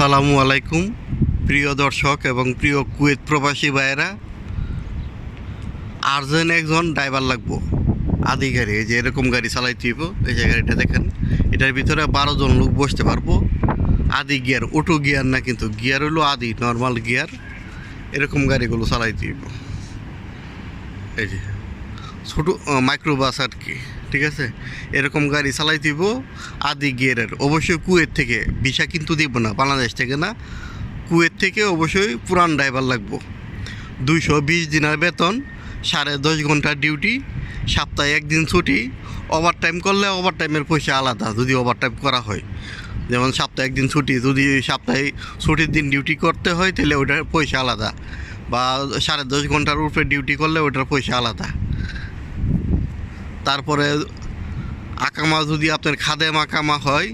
আসসালামু আলাইকুম, প্রিয় দর্শক এবং প্রিয় কুয়েত প্রবাসী ভাইয়েরা। আর্জেন একজন ড্রাইভার লাগবো, আদি গাড়ি যে এরকম গাড়ি চালাইতে হইব, এই যে গাড়িটা দেখেন, এটার ভিতরে বারো জন লোক বসতে পারব। আদি গিয়ার, অটো গিয়ার না কিন্তু গিয়ার হলো আদি নর্মাল গিয়ার, এরকম গাড়িগুলো চালাইতে হইব। এই যে, ছোটো মাইক্রোবাস আর কি। ঠিক আছে? এরকম গাড়ি চালাই দিব, আদি গিয়ারের। অবশ্যই কুয়েত থেকে, ভিসা কিন্তু দিব না, বাংলাদেশ থেকে না। কুয়েত থেকে অবশ্যই পুরান ড্রাইভার লাগবো। দুইশো বিশ দিনের বেতন, সাড়ে দশ ঘণ্টার ডিউটি, সপ্তাহে একদিন ছুটি। ওভার টাইম করলে ওভার টাইমের পয়সা আলাদা, যদি ওভার টাইম করা হয়। যেমন সপ্তাহে একদিন ছুটি, যদি সপ্তাহে ছুটির দিন ডিউটি করতে হয়, তাহলে ওটার পয়সা আলাদা। বা সাড়ে দশ ঘণ্টার উপরে ডিউটি করলে ওটার পয়সা আলাদা। তারপরে আকামা যদি আপনার খাদেম আকামা হয়,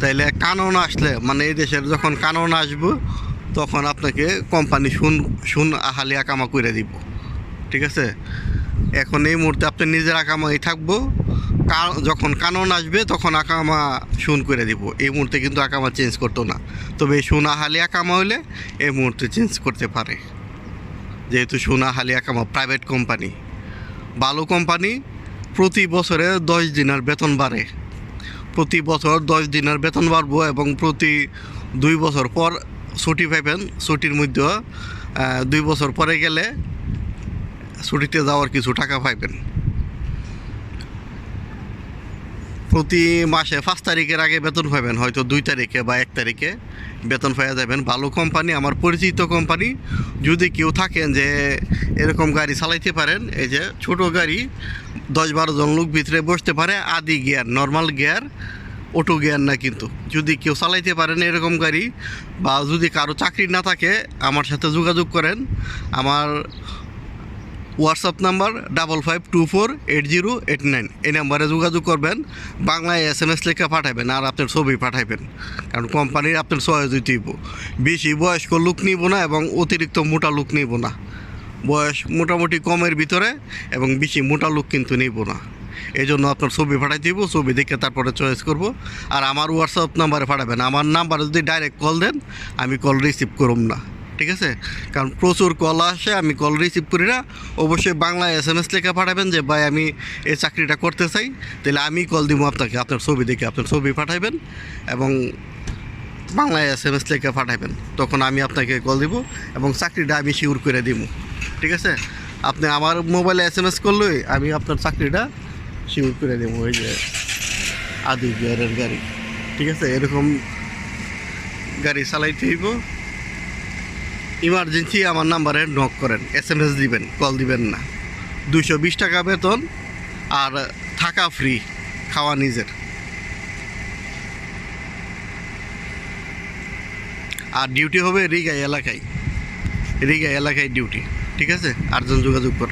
তাইলে কানন আসলে মানে এই দেশের যখন কানন আসব, তখন আপনাকে কোম্পানি শুন শুন আহালি আকামা করে দিব। ঠিক আছে? এখন এই মুহূর্তে আপনি নিজের আকামাই থাকব যখন কানন আসবে, তখন আকামা শুন করে দিব। এই মুহূর্তে কিন্তু আকামা চেঞ্জ করতো না। তবে এই সুন আহালি আকামা হলে এই মুহূর্তে চেঞ্জ করতে পারে। যেহেতু সোনা হালি আকামা প্রাইভেট কোম্পানি ভালো কোম্পানি প্রতি বছরে দশ দিনের বেতন বাড়ে। প্রতি বছর দশ দিনের বেতন বাড়বো এবং প্রতি দুই বছর পর ছুটি পাইবেন। ছুটির মধ্যে দুই বছর পরে গেলে ছুটিতে যাওয়ার কিছু টাকা পাইবেন। প্রতি মাসে পাঁচ তারিখের আগে বেতন পাবেন হয়তো দুই তারিখে বা এক তারিখে বেতন পাওয়া যাবেন। ভালো কোম্পানি, আমার পরিচিত কোম্পানি, যদি কেউ থাকেন যে এরকম গাড়ি চালাইতে পারেন, এই যে ছোট গাড়ি দশ বারো জন লোক ভিতরে বসতে পারে, আদি gear normal gear auto gear না কিন্তু। যদি কেউ চালাইতে পারেন এরকম গাড়ি, বা যদি কারও চাকরি না থাকে, আমার সাথে যোগাযোগ করেন। আমার WhatsApp number double five two four eight zero eight nine এই নাম্বারে যোগাযোগ করবেন, বাংলায় এস এম এস লেখা পাঠাবেন আর আপনার ছবি পাঠাবেন। কারণ কোম্পানির আপনার সহায় দিতে হইব। বেশি বয়স্ক লোক নিব না এবং অতিরিক্ত মোটা লোক নিব না। বয়স মোটামুটি কমের ভিতরে এবং বেশি মোটা লোক কিন্তু নিব না। এই জন্য আপনার ছবি পাঠাই দিব ছবি দেখে তারপরে চয়েস করব। আর আমার হোয়াটসঅ্যাপ নাম্বারে পাঠাবেন। আমার নাম্বারে যদি ডাইরেক্ট কল দেন, আমি কল রিসিভ করুম না। ঠিক আছে? কারণ প্রচুর কল আসে, আমি কল রিসিভ করি না। অবশ্যই বাংলায় এস এম এস লেখা পাঠাবেন যে, ভাই, আমি এই চাকরিটা করতে চাই। তাহলে আমি কল দিব আপনাকে, আপনার ছবি দেখে আপনার ছবি পাঠাবেন এবং বাংলায় এস এম এস লেখা পাঠাবেন তখন আমি আপনাকে কল দিব এবং চাকরিটা আমি শিওর করে দিব ঠিক আছে? আপনি আমার মোবাইলে এস এম এস করলেই আমি আপনার চাকরিটা শিওর করে দেবো ওই যে আদি গিয়ারের গাড়ি। ঠিক আছে? এরকম গাড়ি চালাইতে হইব। ইমার্জেন্সি আমার নাম্বারে নক করেন এস এম এস দিবেন কল দিবেন না। দুশো বিশ টাকা বেতন আর থাকা ফ্রি খাওয়া নিজের। আর ডিউটি হবে রিগাই এলাকায়। রিগাই এলাকায় ডিউটি ঠিক আছে? আটজন যোগাযোগ কর।